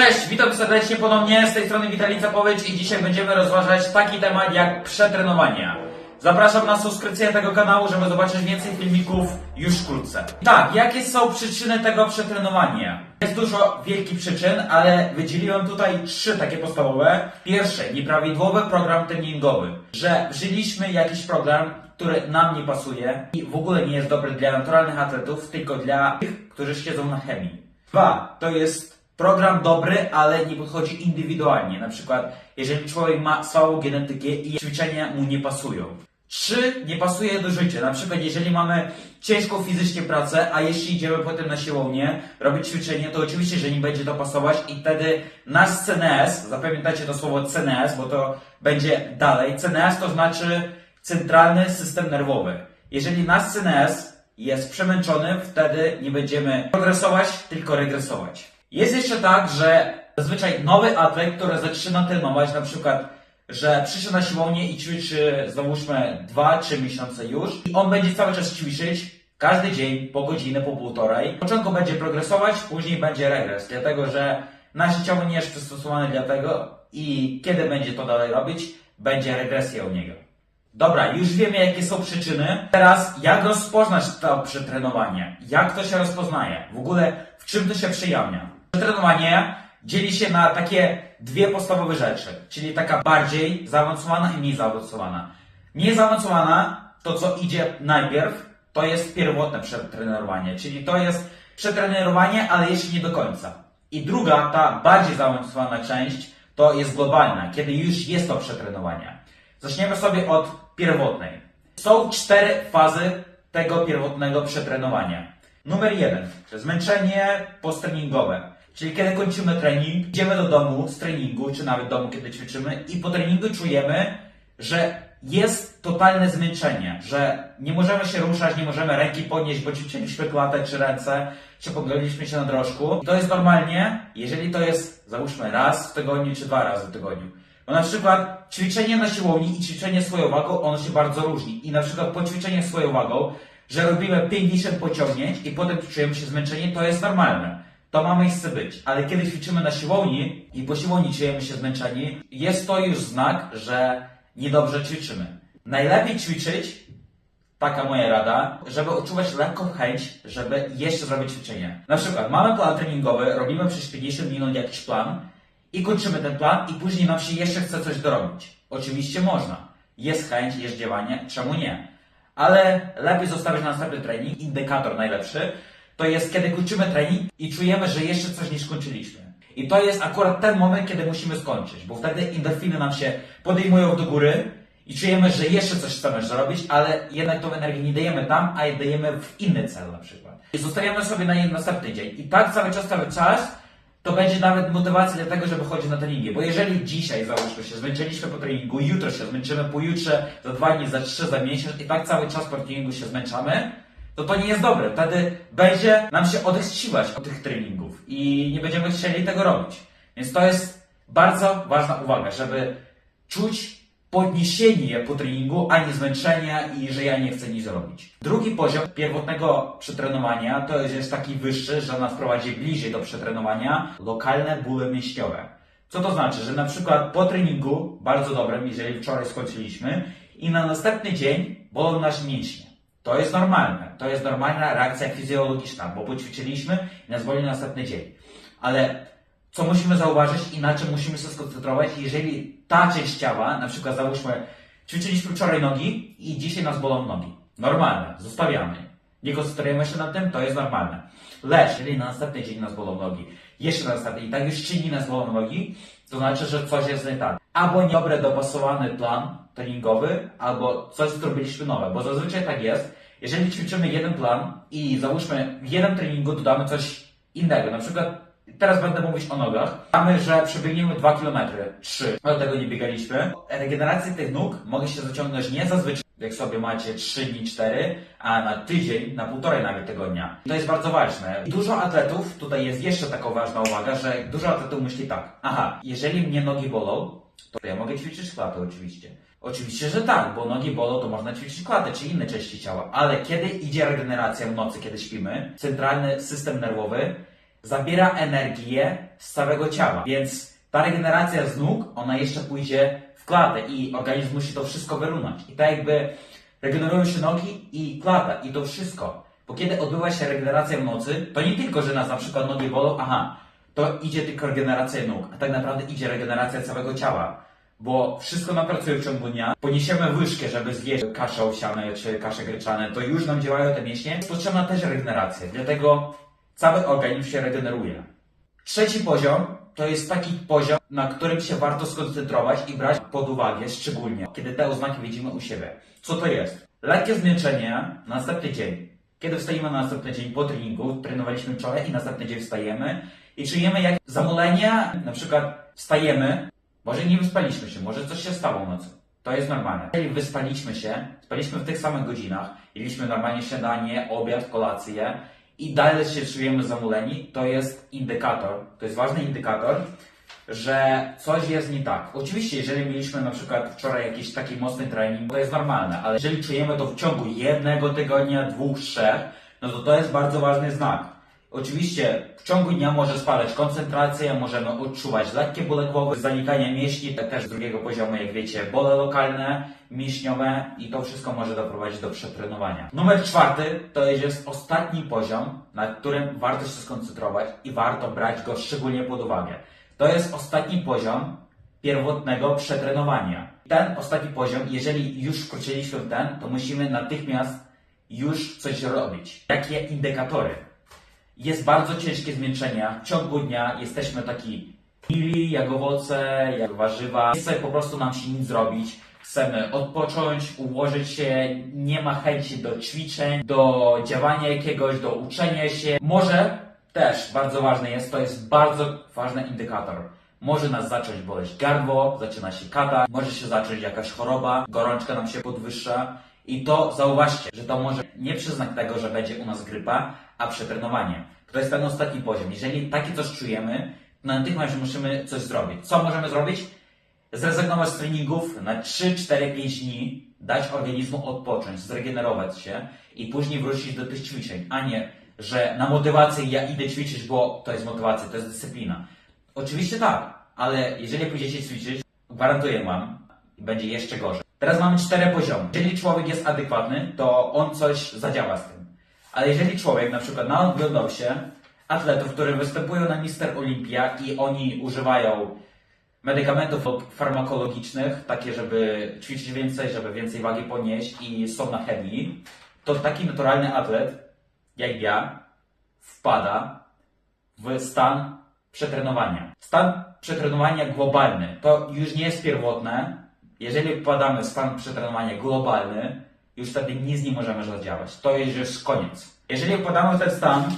Cześć, witam serdecznie ponownie, z tej strony Witalica Powiedź i dzisiaj będziemy rozważać taki temat jak przetrenowania. Zapraszam na subskrypcję tego kanału, żeby zobaczyć więcej filmików już wkrótce. Tak, jakie są przyczyny tego przetrenowania? Jest dużo wielkich przyczyn, ale wydzieliłem tutaj trzy takie podstawowe. Pierwsze, nieprawidłowy program treningowy. Że wzięliśmy jakiś program, który nam nie pasuje i w ogóle nie jest dobry dla naturalnych atletów, tylko dla tych, którzy siedzą na chemii. Dwa, to jest program dobry, ale nie podchodzi indywidualnie. Na przykład, jeżeli człowiek ma słabą genetykę i ćwiczenia mu nie pasują. Trzy, nie pasuje do życia. Na przykład, jeżeli mamy ciężką fizycznie pracę, a jeśli idziemy potem na siłownię, robić ćwiczenie, to oczywiście, że nie będzie to pasować i wtedy nasz CNS, zapamiętajcie to słowo CNS, bo to będzie dalej. CNS to znaczy centralny system nerwowy. Jeżeli nasz CNS jest przemęczony, wtedy nie będziemy progresować, tylko regresować. Jest jeszcze tak, że zazwyczaj nowy atlet, który zaczyna trenować, na przykład, że przyszedł na siłownię i ćwiczy, załóżmy, 2-3 miesiące już, i on będzie cały czas ćwiczyć, każdy dzień, po godzinę, po półtorej. W początku będzie progresować, później będzie regres, dlatego że nasze ciało nie jest przystosowane dla tego i kiedy będzie to dalej robić, będzie regresja u niego. Dobra, już wiemy jakie są przyczyny. Teraz jak rozpoznać to przetrenowanie? Jak to się rozpoznaje? W ogóle w czym to się przejawnia? Przetrenowanie dzieli się na takie dwie podstawowe rzeczy, czyli taka bardziej zaawansowana i mniej zaawansowana. Mniej zaawansowana, to co idzie najpierw, to jest pierwotne przetrenowanie, czyli to jest przetrenowanie, ale jeszcze nie do końca. I druga, ta bardziej zaawansowana część, to jest globalna, kiedy już jest to przetrenowanie. Zaczniemy sobie od pierwotnej. Są cztery fazy tego pierwotnego przetrenowania. Numer jeden, zmęczenie posttreningowe. Czyli kiedy kończymy trening, idziemy do domu z treningu, czy nawet domu, kiedy ćwiczymy i po treningu czujemy, że jest totalne zmęczenie, że nie możemy się ruszać, nie możemy ręki podnieść, bo ćwiczyliśmy klatę czy ręce, czy pogoliliśmy się na drożku. I to jest normalnie, jeżeli to jest, załóżmy, raz w tygodniu, czy dwa razy w tygodniu. Bo na przykład ćwiczenie na siłowni i ćwiczenie swoją wagą, ono się bardzo różni. I na przykład po ćwiczeniu swoją wagą, że robimy 50 pociągnięć i potem czujemy się zmęczeni, to jest normalne. To ma miejsce być. Ale kiedy ćwiczymy na siłowni i po siłowni czujemy się zmęczeni, jest to już znak, że niedobrze ćwiczymy. Najlepiej ćwiczyć, taka moja rada, żeby odczuwać lekką chęć, żeby jeszcze zrobić ćwiczenie. Na przykład mamy plan treningowy, robimy przez 50 minut jakiś plan i kończymy ten plan i później nam się jeszcze chce coś dorobić. Oczywiście można. Jest chęć, jest działanie, czemu nie? Ale lepiej zostawić na następny trening, indykator najlepszy, to jest kiedy kończymy trening i czujemy, że jeszcze coś nie skończyliśmy. I to jest akurat ten moment, kiedy musimy skończyć, bo wtedy endorfiny nam się podejmują do góry i czujemy, że jeszcze coś chcemy zrobić, ale jednak tą energię nie dajemy tam, a je dajemy w inny cel na przykład. I zostawiamy sobie na następny dzień. I tak cały czas, cały czas to będzie nawet motywacja do tego, żeby chodzić na treningi. Bo jeżeli dzisiaj, załóżmy się, zmęczyliśmy po treningu, jutro się zmęczymy, pojutrze, za dwa dni, za trzy, za miesiąc i tak cały czas po treningu się zmęczamy, to to nie jest dobre. Wtedy będzie nam się odechciwać od tych treningów i nie będziemy chcieli tego robić. Więc to jest bardzo ważna uwaga, żeby czuć podniesienie po treningu, a nie zmęczenia i że ja nie chcę nic robić. Drugi poziom pierwotnego przetrenowania to jest- jest taki wyższy, że nas prowadzi bliżej do przetrenowania lokalne bóle mięśniowe. Co to znaczy? Że na przykład po treningu, bardzo dobrym, jeżeli wczoraj skończyliśmy, i na następny dzień bolą nas mięśnie. To jest normalne. To jest normalna reakcja fizjologiczna, bo poćwiczyliśmy i nas boli na następny dzień. Ale co musimy zauważyć i na czym musimy się skoncentrować, jeżeli ta część ciała, na przykład załóżmy, ćwiczyliśmy wczoraj nogi i dzisiaj nas bolą nogi. Normalne, zostawiamy. Nie koncentrujemy się na tym, to jest normalne. Lecz, jeżeli na następny dzień nas bolą nogi, jeszcze na następny i tak już trzy dni nas bolą nogi, to znaczy, że coś jest nie tak. Albo niedobre dopasowany plan treningowy, albo coś zrobiliśmy nowe, bo zazwyczaj tak jest, jeżeli ćwiczymy jeden plan i załóżmy w jednym treningu dodamy coś innego, na przykład Teraz będę mówić o nogach. Mamy, że przebiegniemy 2 km, 3. Do tego nie biegaliśmy. Regeneracja tych nóg może się zaciągnąć nie zazwyczaj, jak sobie macie 3 dni, 4, a na tydzień, na półtorej nawet tygodnia. To jest bardzo ważne. I Dużo atletów, tutaj jest jeszcze taka ważna uwaga, że dużo atletów myśli tak. Aha, jeżeli mnie nogi bolą, to ja mogę ćwiczyć klatę oczywiście. Oczywiście, że tak, bo nogi bolą, to można ćwiczyć klatę czy inne części ciała. Ale kiedy idzie regeneracja w nocy, kiedy śpimy, centralny system nerwowy zabiera energię z całego ciała, więc ta regeneracja z nóg, ona jeszcze pójdzie w klatę i organizm musi to wszystko wyrównać. I tak jakby regenerują się nogi i klata i to wszystko. Bo kiedy odbywa się regeneracja w nocy, to nie tylko, że nas na przykład nogi bolą, aha, to idzie tylko regeneracja nóg, a tak naprawdę idzie regeneracja całego ciała. Bo wszystko nam pracuje w ciągu dnia. Poniesiemy łyżkę, żeby zjeść kaszę owsiane czy kasze gryczane, to już nam działają te mięśnie. Potrzebna też regeneracja, dlatego cały organizm się regeneruje. Trzeci poziom to jest taki poziom, na którym się warto skoncentrować i brać pod uwagę, szczególnie kiedy te oznaki widzimy u siebie. Co to jest? Lekkie zmęczenie na następny dzień. Kiedy wstajemy na następny dzień po treningu, trenowaliśmy wczoraj i następny dzień wstajemy i czujemy jak zamulenie, na przykład wstajemy, może nie wyspaliśmy się, może coś się stało nocy. To jest normalne. Jeżeli wyspaliśmy się, spaliśmy w tych samych godzinach, jedliśmy normalnie śniadanie, obiad, kolację i dalej się czujemy zamuleni, to jest indykator, to jest ważny indykator, że coś jest nie tak. Oczywiście, jeżeli mieliśmy na przykład wczoraj jakiś taki mocny trening, to jest normalne, ale jeżeli czujemy to w ciągu jednego tygodnia, dwóch, trzech, no to to jest bardzo ważny znak. Oczywiście w ciągu dnia może spadać koncentracja, możemy odczuwać lekkie bóle głowy, zanikanie mięśni, te też drugiego poziomu, jak wiecie, bóle lokalne, mięśniowe i to wszystko może doprowadzić do przetrenowania. Numer czwarty to jest ostatni poziom, na którym warto się skoncentrować i warto brać go szczególnie pod uwagę. To jest ostatni poziom pierwotnego przetrenowania. Ten ostatni poziom, jeżeli już wkroczyliśmy w ten, to musimy natychmiast już coś robić. Jakie indykatory? Jest bardzo ciężkie zmęczenia. W ciągu dnia jesteśmy taki mili jak owoce, jak warzywa. Nie chce po prostu nam się nic zrobić. Chcemy odpocząć, ułożyć się, nie ma chęci do ćwiczeń, do działania jakiegoś, do uczenia się. Może też bardzo ważne jest, to jest bardzo ważny indykator. Może nas zacząć boleć gardło, zaczyna się kata, może się zacząć jakaś choroba, gorączka nam się podwyższa. I to zauważcie, że to może nie przyznak tego, że będzie u nas grypa, a przetrenowanie. To jest ten ostatni poziom. Jeżeli takie coś czujemy, to natychmiast musimy coś zrobić. Co możemy zrobić? Zrezygnować z treningów na 3, 4, 5 dni, dać organizmu odpocząć, zregenerować się i później wrócić do tych ćwiczeń, a nie, że na motywację ja idę ćwiczyć, bo to jest motywacja, to jest dyscyplina. Oczywiście tak, ale jeżeli pójdziecie ćwiczyć, gwarantuję Wam, będzie jeszcze gorzej. Teraz mamy cztery poziomy. Jeżeli człowiek jest adekwatny, to on coś zadziała z tym. Ale jeżeli człowiek na przykład naoglądał się atletów, którzy występują na Mister Olympia i oni używają medykamentów farmakologicznych, takie, żeby ćwiczyć więcej, żeby więcej wagi podnieść i są na chemii, to taki naturalny atlet, jak ja, wpada w stan przetrenowania. Stan przetrenowania globalny to już nie jest pierwotne. Jeżeli wpadamy w stan przetrenowania globalny, już wtedy nic nie możemy zadziałać. To jest już koniec. Jeżeli wpadamy w ten stan,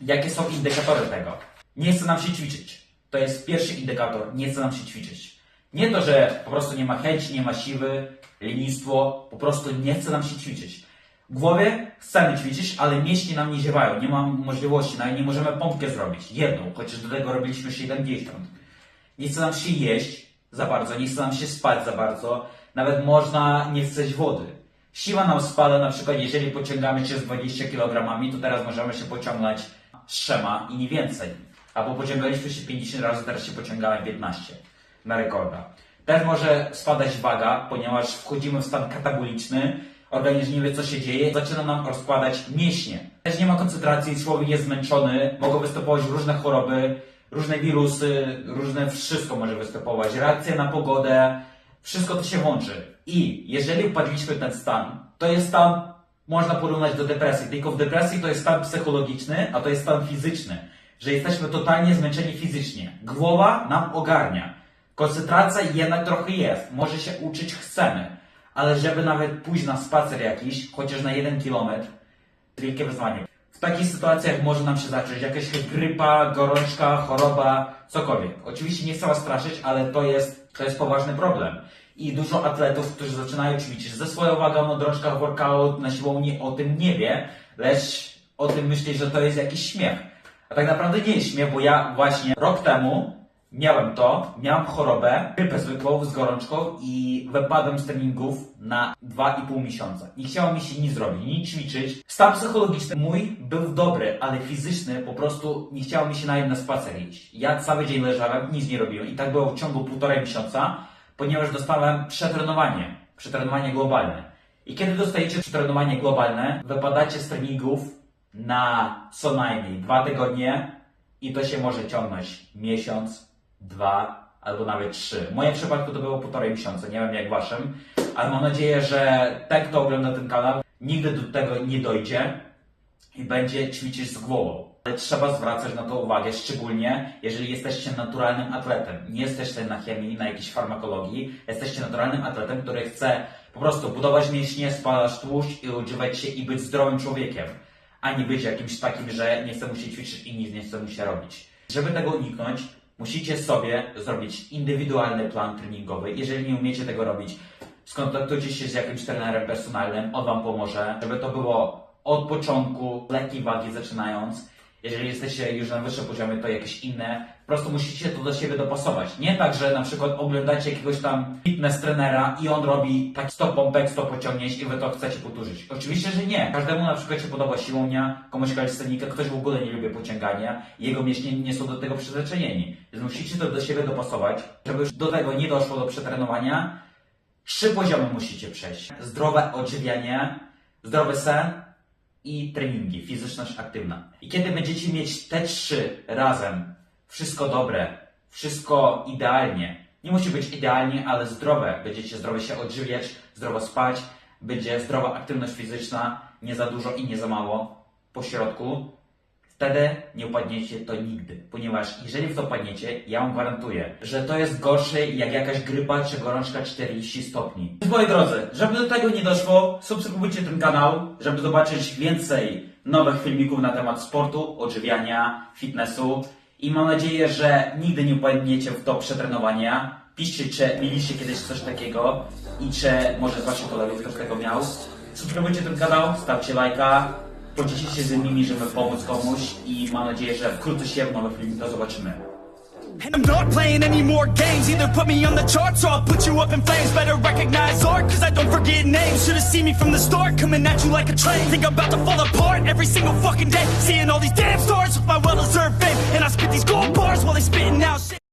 jakie są indykatory tego? Nie chce nam się ćwiczyć. To jest pierwszy indykator, nie chce nam się ćwiczyć. Nie to, że po prostu nie ma chęci, nie ma siły, lenistwo, po prostu nie chce nam się ćwiczyć. W głowie chcemy ćwiczyć, ale mięśnie nam nie działają, nie ma możliwości, nawet nie możemy pompkę zrobić. Jedną, chociaż do tego robiliśmy 70. Nie chce nam się jeść za bardzo, nie chce nam się spać za bardzo, nawet można nie chceć wody. Siła nam spada, na przykład jeżeli pociągamy się z 20 kg, to teraz możemy się pociągnąć trzema i nie więcej. Albo pociągaliśmy się 50 razy, teraz się pociągałem 15 na rekorda. Też może spadać waga, ponieważ wchodzimy w stan kataboliczny, organizm nie wie co się dzieje, zaczyna nam rozkładać mięśnie. Też nie ma koncentracji, człowiek jest zmęczony, mogą występować różne choroby, różne wirusy, różne wszystko może występować, reakcja na pogodę, wszystko to się łączy. I jeżeli upadliśmy w ten stan, to jest stan, można porównać do depresji, tylko w depresji to jest stan psychologiczny, a to jest stan fizyczny, że jesteśmy totalnie zmęczeni fizycznie. Głowa nam ogarnia. Koncentracja jednak trochę jest, może się uczyć chcemy, ale żeby nawet pójść na spacer jakiś, chociaż na jeden kilometr, wielkie wyzwanie. W takich sytuacjach może nam się zacząć jakaś grypa, gorączka, choroba, cokolwiek. Oczywiście nie chcę straszyć, ale to jest, to jest poważny problem. I dużo atletów, którzy zaczynają ćwiczyć ze swoją wagą na drążkach workout, na siłowni, o tym nie wie, lecz o tym myśli, że to jest jakiś śmiech. A tak naprawdę nie jest śmiech, bo ja właśnie rok temu Miałem to, miałem chorobę, grypę zwykłą z gorączką i wypadłem z treningów na 2,5 miesiąca. Nie chciało mi się nic zrobić, nic ćwiczyć. Stan psychologiczny mój był dobry, ale fizyczny po prostu nie chciało mi się nawet na spacer iść. Ja cały dzień leżałem, nic nie robiłem i tak było w ciągu półtorej miesiąca, ponieważ dostałem przetrenowanie, przetrenowanie globalne. I kiedy dostajecie przetrenowanie globalne, wypadacie z treningów na co najmniej dwa tygodnie i to się może ciągnąć miesiąc, dwa albo nawet trzy. W moim przypadku to było półtorej miesiąca, nie wiem jak waszym, ale mam nadzieję, że ten, kto ogląda ten kanał, nigdy do tego nie dojdzie i będzie ćwiczyć z głową. Ale trzeba zwracać na to uwagę, szczególnie jeżeli jesteście naturalnym atletem. Nie jesteście na chemii, na jakiejś farmakologii. Jesteście naturalnym atletem, który chce po prostu budować mięśnie, spalać tłuszcz i odżywać się i być zdrowym człowiekiem, a nie być jakimś takim, że nie chce mu się ćwiczyć i nic nie chce mu się robić. Żeby tego uniknąć, musicie sobie zrobić indywidualny plan treningowy. Jeżeli nie umiecie tego robić, skontaktujcie się z jakimś trenerem personalnym, on Wam pomoże, żeby to było od początku, lekkiej wagi zaczynając. Jeżeli jesteście już na wyższym poziomie, to jakieś inne. Po prostu musicie to do siebie dopasować. Nie tak, że na przykład oglądacie jakiegoś tam fitness trenera i on robi tak 100 pompek, 100 pociągnięć i wy to chcecie powtórzyć. Oczywiście, że nie. Każdemu na przykład się podoba siłownia, komuś kalistenika, ktoś w ogóle nie lubi pociągania jego mięśnie nie są do tego przyzwyczajeni. Więc musicie to do siebie dopasować, żeby już do tego nie doszło do przetrenowania. Trzy poziomy musicie przejść. Zdrowe odżywianie, zdrowy sen i treningi, fizyczność aktywna. I kiedy będziecie mieć te trzy razem, wszystko dobre, wszystko idealnie, nie musi być idealnie, ale zdrowe, będziecie zdrowo się odżywiać, zdrowo spać, będzie zdrowa aktywność fizyczna, nie za dużo i nie za mało, po środku, wtedy nie upadniecie to nigdy. Ponieważ jeżeli w to padniecie, ja wam gwarantuję, że to jest gorsze jak jakaś grypa czy gorączka 40 stopni. Moi drodzy, żeby do tego nie doszło, subskrybujcie ten kanał, żeby zobaczyć więcej nowych filmików na temat sportu, odżywiania, fitnessu. I mam nadzieję, że nigdy nie upadniecie w to przetrenowania. Piszcie, czy mieliście kiedyś coś takiego i czy może z waszych kolegów ktoś tego miał. Subskrybujcie ten kanał, stawcie lajka, podzielcie się z pomóc komuś i mam nadzieję, że wkrótce się w nowych filmikach zobaczymy. And I'm not playing any more games. Either put me on the charts or I'll put you up in flames. Better recognize art, cause I don't forget names. Should've seen me from the start, coming at you like a train. Think I'm about to fall apart every single fucking day. Seeing all these damn stars with my well deserved fame. And I spit these gold bars while they spitting out shit.